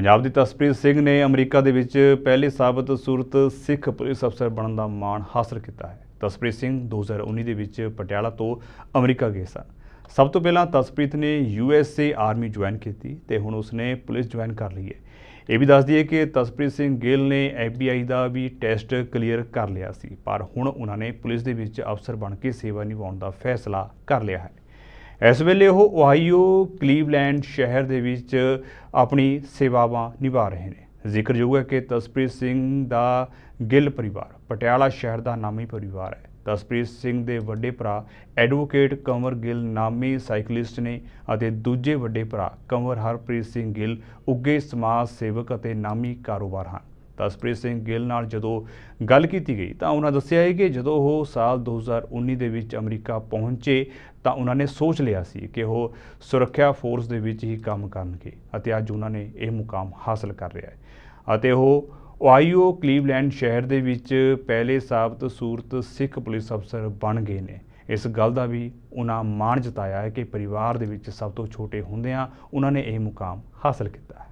ਪੰਜਾਬ ਦੀ ਤਸਪ੍ਰੀਤ ਸਿੰਘ ਨੇ ਅਮਰੀਕਾ ਦੇ ਵਿੱਚ ਪਹਿਲੇ ਸਾਬਤ ਸੂਰਤ ਸਿੱਖ ਪੁਲਿਸ ਅਫਸਰ ਬਣਨ ਦਾ ਮਾਣ ਹਾਸਲ ਕੀਤਾ ਹੈ। ਤਸਪ੍ਰੀਤ ਸਿੰਘ 2019 ਦੇ ਵਿੱਚ ਪਟਿਆਲਾ ਤੋਂ ਅਮਰੀਕਾ ਗਏ ਸਨ। ਸਭ ਤੋਂ ਪਹਿਲਾਂ ਤਸਪ੍ਰੀਤ ਨੇ ਯੂਐਸਏ ਆਰਮੀ ਜੁਆਇਨ ਕੀਤੀ ਤੇ ਹੁਣ ਉਸਨੇ ਪੁਲਿਸ ਜੁਆਇਨ ਕਰ ਲਈ ਹੈ। ਇਹ ਵੀ ਦੱਸ ਦਈਏ ਕਿ ਤਸਪ੍ਰੀਤ ਸਿੰਘ ਗਿੱਲ ਨੇ ਐਫਬੀਆਈ ਦਾ ਵੀ ਟੈਸਟ ਕਲੀਅਰ ਕਰ ਲਿਆ ਸੀ, ਪਰ ਹੁਣ ਉਹਨਾਂ ਨੇ ਪੁਲਿਸ ਦੇ ਵਿੱਚ ਅਫਸਰ ਬਣ ਕੇ ਸੇਵਾ ਨਿਭਾਉਣ ਦਾ ਫੈਸਲਾ ਕਰ ਲਿਆ ਹੈ। ਇਸ ਵੇਲੇ ਉਹ ਓਹਾਈਓ, ਕਲੀਵਲੈਂਡ ਸ਼ਹਿਰ ਦੇ ਵਿੱਚ ਆਪਣੀ ਸੇਵਾਵਾਂ ਨਿਭਾ ਰਹੇ ਨੇ। ਜ਼ਿਕਰਯੋਗ ਹੈ ਕਿ ਤਸਪ੍ਰੀਤ ਸਿੰਘ ਦਾ ਗਿੱਲ ਪਰਿਵਾਰ, ਪਟਿਆਲਾ ਸ਼ਹਿਰ ਦਾ ਨਾਮੀ ਪਰਿਵਾਰ ਹੈ। ਤਸਪ੍ਰੀਤ ਸਿੰਘ ਦੇ ਵੱਡੇ ਭਰਾ ਐਡਵੋਕੇਟ ਕੰਵਰ ਗਿੱਲ ਨਾਮੀ ਸਾਈਕਲਿਸਟ ਨੇ ਅਤੇ ਦੂਜੇ ਵੱਡੇ ਭਰਾ ਕੰਵਰ ਹਰਪ੍ਰੀਤ ਸਿੰਘ ਗਿੱਲ ਉੱਗੇ ਸਮਾਜ ਸੇਵਕ ਅਤੇ ਨਾਮੀ ਕਾਰੋਬਾਰ ਹਨ। ਤਸਪ੍ਰੀਤ ਸਿੰਘ ਗਿੱਲ ਨਾਲ ਜਦੋਂ ਗੱਲ ਕੀਤੀ ਗਈ ਤਾਂ ਉਹਨਾਂ ਦੱਸਿਆ ਹੈ ਕਿ ਜਦੋਂ ਉਹ ਸਾਲ 2019 ਦੇ ਵਿੱਚ ਅਮਰੀਕਾ ਪਹੁੰਚੇ ਤਾਂ ਉਹਨਾਂ ਨੇ ਸੋਚ ਲਿਆ ਸੀ ਕਿ ਉਹ ਸੁਰੱਖਿਆ ਫੋਰਸ ਦੇ ਵਿੱਚ ਹੀ ਕੰਮ ਕਰਨਗੇ ਅਤੇ ਅੱਜ ਉਹਨਾਂ ਨੇ ਇਹ ਮੁਕਾਮ ਹਾਸਲ ਕਰ ਲਿਆ ਹੈ। ਅਤੇ ਉਹ ਓਹਾਈਓ ਕਲੀਵਲੈਂਡ ਸ਼ਹਿਰ ਦੇ ਵਿੱਚ ਪਹਿਲੇ ਸਾਬਤ ਸੂਰਤ ਸਿੱਖ ਪੁਲਿਸ ਅਫਸਰ ਬਣ ਗਏ ਨੇ। ਇਸ ਗੱਲ ਦਾ ਵੀ ਉਹਨਾਂ ਮਾਣ ਜਤਾਇਆ ਹੈ ਕਿ ਪਰਿਵਾਰ ਦੇ ਵਿੱਚ ਸਭ ਤੋਂ ਛੋਟੇ ਹੁੰਦਿਆਂ ਉਹਨਾਂ ਨੇ ਇਹ ਮੁਕਾਮ ਹਾਸਲ ਕੀਤਾ ਹੈ।